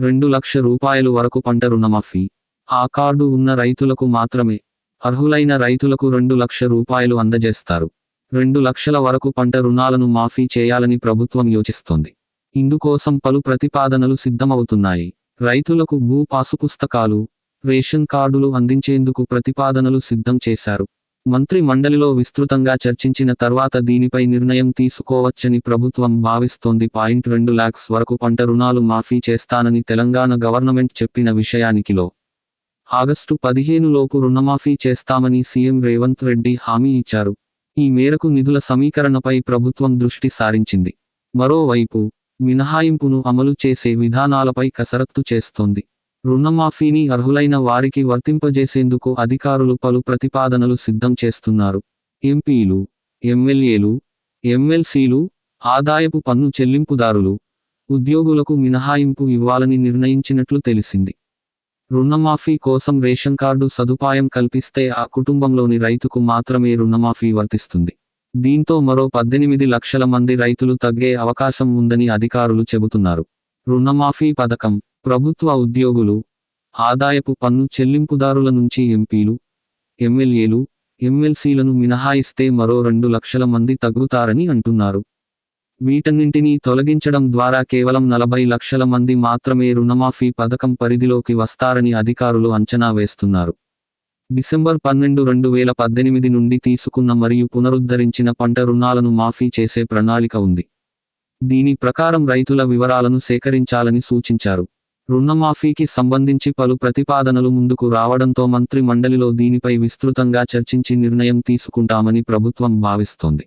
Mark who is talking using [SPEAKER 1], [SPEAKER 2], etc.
[SPEAKER 1] రెండు లక్ష రూపాయలు వరకు పంట రుణమాఫీ. ఆ కార్డు ఉన్న రైతులకు మాత్రమే. అర్హులైన రైతులకు రెండు లక్ష రూపాయలు అందజేస్తారు. రెండు లక్షల వరకు పంట రుణాలను మాఫీ చేయాలని ప్రభుత్వం యోచిస్తోంది. ఇందుకోసం పలు ప్రతిపాదనలు సిద్ధమవుతున్నాయి. రైతులకు భూ పాసు పుస్తకాలు రేషన్ కార్డులు అందించేందుకు ప్రతిపాదనలు సిద్ధం చేశారు. మంత్రి మండలిలో విస్తృతంగా చర్చించిన తర్వాత దీనిపై నిర్ణయం తీసుకోవచ్చని ప్రభుత్వం భావిస్తోంది. పాయింట్ రెండు లాక్స్ వరకు పంట రుణాలు మాఫీ చేస్తానని తెలంగాణ గవర్నమెంట్ చెప్పిన విషయానికిలో. ఆగస్టు పదిహేను లోపు రుణమాఫీ చేస్తామని సీఎం రేవంత్ రెడ్డి హామీ ఇచ్చారు. ఈ మేరకు నిధుల సమీకరణపై ప్రభుత్వం దృష్టి సారించింది. మరోవైపు మినహాయింపును అమలు చేసే విధానాలపై కసరత్తు చేస్తోంది. రుణమాఫీని అర్హులైన వారికి వర్తింపజేసేందుకు అధికారులు పలు ప్రతిపాదనలు సిద్ధం చేస్తున్నారు. ఎంపీలు ఎమ్మెల్యేలు ఎమ్మెల్సీలు ఆదాయపు పన్ను చెల్లింపుదారులు ఉద్యోగులకు మినహాయింపు ఇవ్వాలని నిర్ణయించినట్లు తెలిసింది. రుణమాఫీ కోసం రేషన్ కార్డు సదుపాయం కల్పిస్తే ఆ కుటుంబంలోని రైతుకు మాత్రమే రుణమాఫీ వర్తిస్తుంది. దీంతో మరో పద్దెనిమిది లక్షల మంది రైతులు తగ్గే అవకాశం ఉందని అధికారులు చెబుతున్నారు. రుణమాఫీ పథకం ప్రభుత్వ ఉద్యోగులు ఆదాయపు పన్ను చెల్లింపుదారుల నుంచి ఎంపీలు ఎమ్మెల్యేలు ఎమ్మెల్సీలను మినహాయిస్తే మరో రెండు లక్షల మంది తగ్గుతారని అంటున్నారు. వీటన్నింటినీ తొలగించడం ద్వారా కేవలం నలభై లక్షల మంది మాత్రమే రుణమాఫీ పథకం పరిధిలోకి వస్తారని అధికారులు అంచనా వేస్తున్నారు. డిసెంబర్ పన్నెండు రెండు వేల పద్దెనిమిది నుండి తీసుకున్న మరియు పునరుద్ధరించిన పంట రుణాలను మాఫీ చేసే ప్రణాళిక ఉంది. దీని ప్రకారం రైతుల వివరాలను సేకరించాలని సూచించారు. రుణమాఫీకి సంబంధించి పలు ప్రతిపాదనలు ముందుకు రావడంతో మంత్రి మండలిలో దీనిపై విస్తృతంగా చర్చించి నిర్ణయం తీసుకుంటామని ప్రభుత్వం భావిస్తోంది.